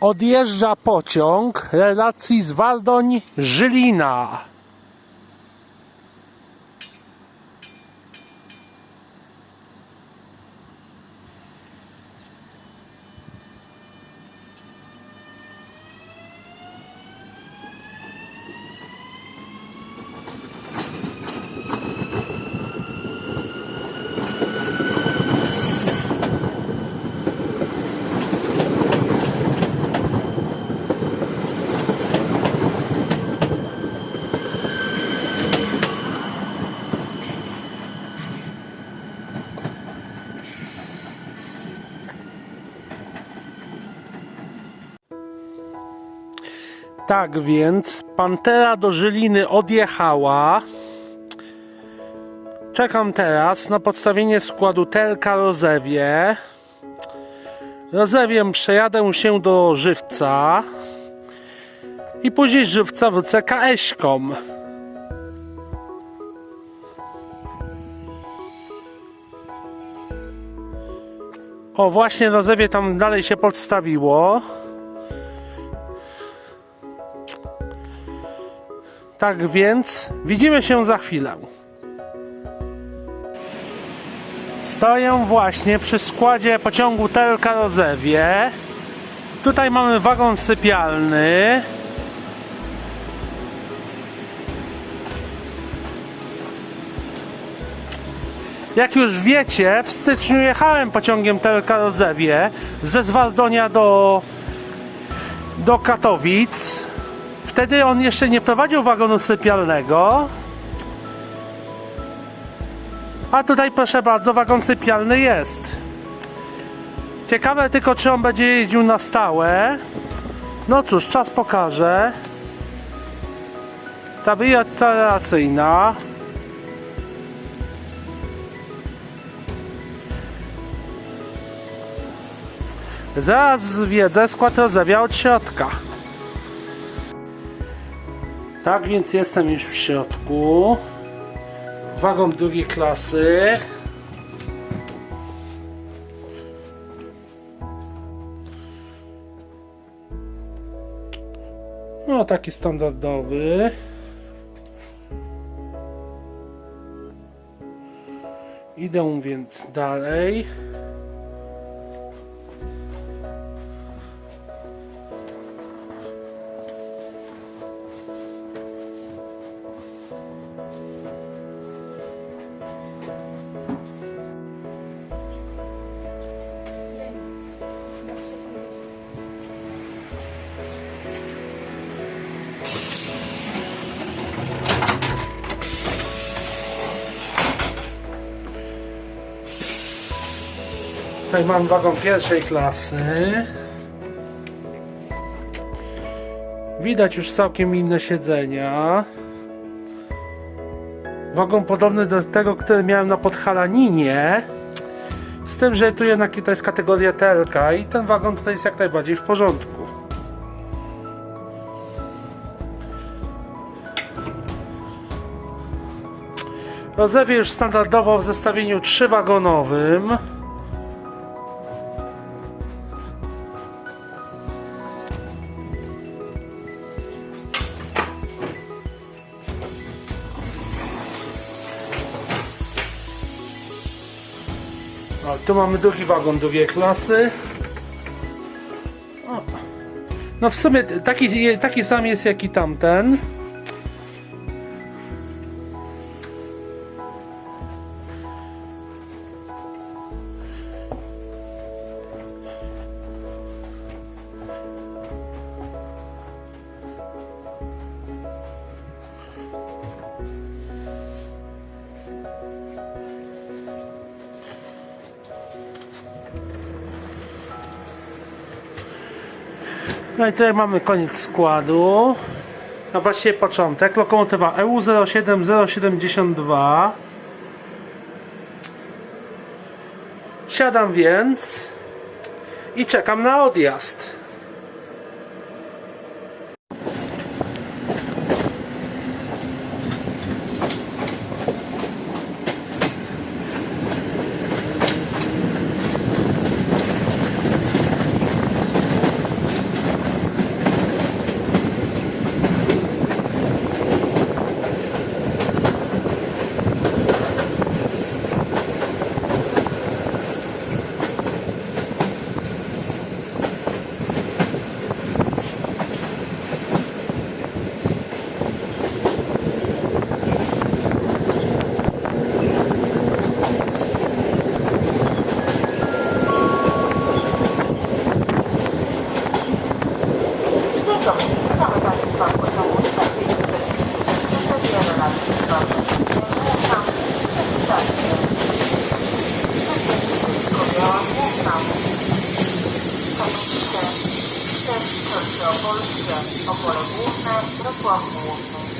Odjeżdża pociąg relacji z Waldoń Żylina. Tak więc Pantera do Żyliny odjechała. Czekam teraz na podstawienie składu Telka Rozewie. Rozewiem przejadę się do Żywca. I później Żywca wrócę KS-ką. O, właśnie Rozewie tam dalej się podstawiło. Tak więc widzimy się za chwilę. Stoję właśnie przy składzie pociągu Telka Rozewie. Tutaj mamy wagon sypialny. Jak już wiecie, w styczniu jechałem pociągiem Telka Rozewie ze Zwardonia do, do Katowic. Wtedy on jeszcze nie prowadził wagonu sypialnego. A tutaj proszę bardzo, wagon sypialny jest. Ciekawe tylko, czy on będzie jeździł na stałe. No cóż, czas pokaże. Tablia operacyjna. Zaraz zwiedzę skład rozewia od środka. Tak więc jestem już w środku. Wagon drugiej klasy. No taki standardowy. Idę więc dalej. Tutaj mam wagon pierwszej klasy. Widać już całkiem inne siedzenia. Wagon podobny do tego, który miałem na Podhalaninie. Z tym, że tu jednak to jest kategoria TLK i ten wagon tutaj jest jak najbardziej w porządku. Rozewie już standardowo w zestawieniu trzywagonowym. O, tu mamy drugi wagon drugiej klasy. O. No w sumie taki, taki sam jest jak i tamten. No i tutaj mamy koniec składu. A właściwie początek. Lokomotywa E EU07072. Siadam więc i czekam na odjazd.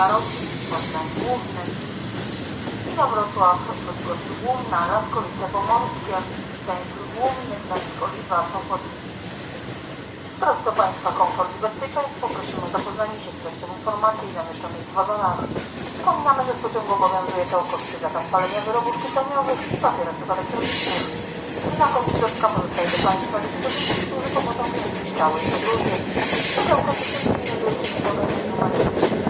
Jarocin, Portem Głównym, Inowrocław, Bydgoszcz Główna, Laskowice Pomorskie, Gdańsk Główny, Gdańsk Oliwa, Sopot. Prosto Państwa komfort i bezpieczeństwo prosimy o zapoznanie się z treścią informacji zamieszczonej w wagонach. Wspominamy, że w pociągu obowiązuje całkowity zakaz palenia wyrobów tytoniowych i papierosów elektronicznych. Znakom środka pozostaje do Państwa dyspozycji, którzy pomocą klientów stałej podróży. Pociąg konstytucyjny wróci do numer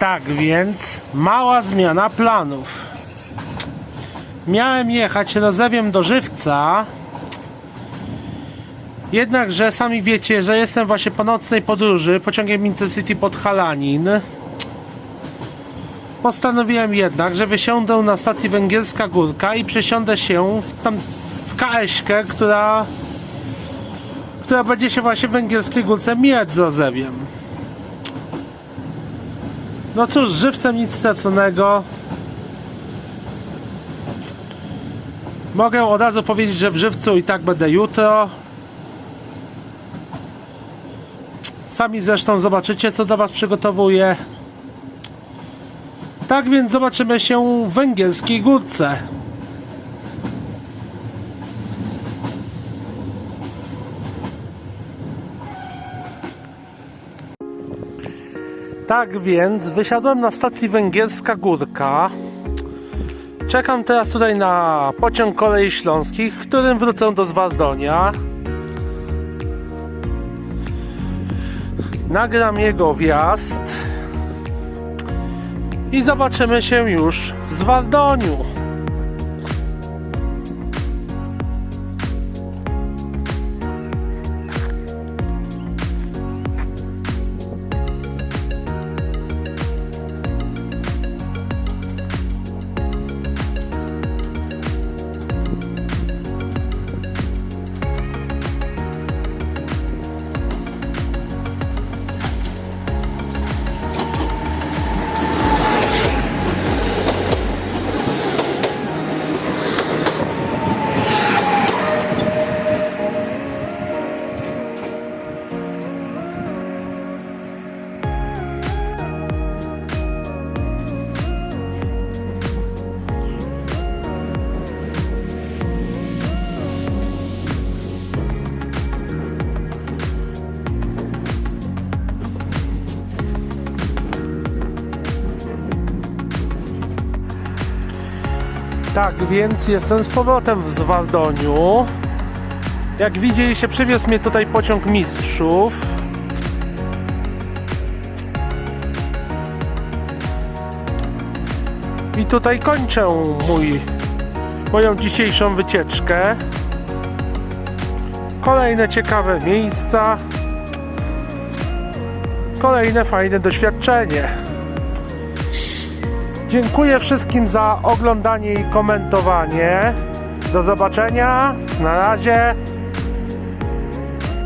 Tak więc mała zmiana planów. Miałem jechać rozewiem do żywca. Jednakże sami wiecie, że jestem właśnie po nocnej podróży pociągiem Intercity pod Halanin. Postanowiłem jednak, że wysiądę na stacji Węgierska Górka i przesiądę się w, tam, w KS-kę, która, która będzie się właśnie w Węgierskiej Górce mijać z rozewiem. No cóż, żywcem nic straconego. Mogę od razu powiedzieć, że w żywcu i tak będę jutro. Sami zresztą zobaczycie, co do Was przygotowuję. Tak więc zobaczymy się w węgierskiej górce. Tak więc wysiadłem na stacji Węgierska Górka. Czekam teraz tutaj na pociąg kolei śląskich, którym wrócę do Zwardonia. Nagram jego wjazd i zobaczymy się już w Zwardoniu. Tak, więc jestem z powrotem w Zwaldoniu. Jak widzieliście, przywiózł mnie tutaj pociąg mistrzów. I tutaj kończę mój, moją dzisiejszą wycieczkę. Kolejne ciekawe miejsca. Kolejne fajne doświadczenie. Dziękuję wszystkim za oglądanie i komentowanie. Do zobaczenia. Na razie.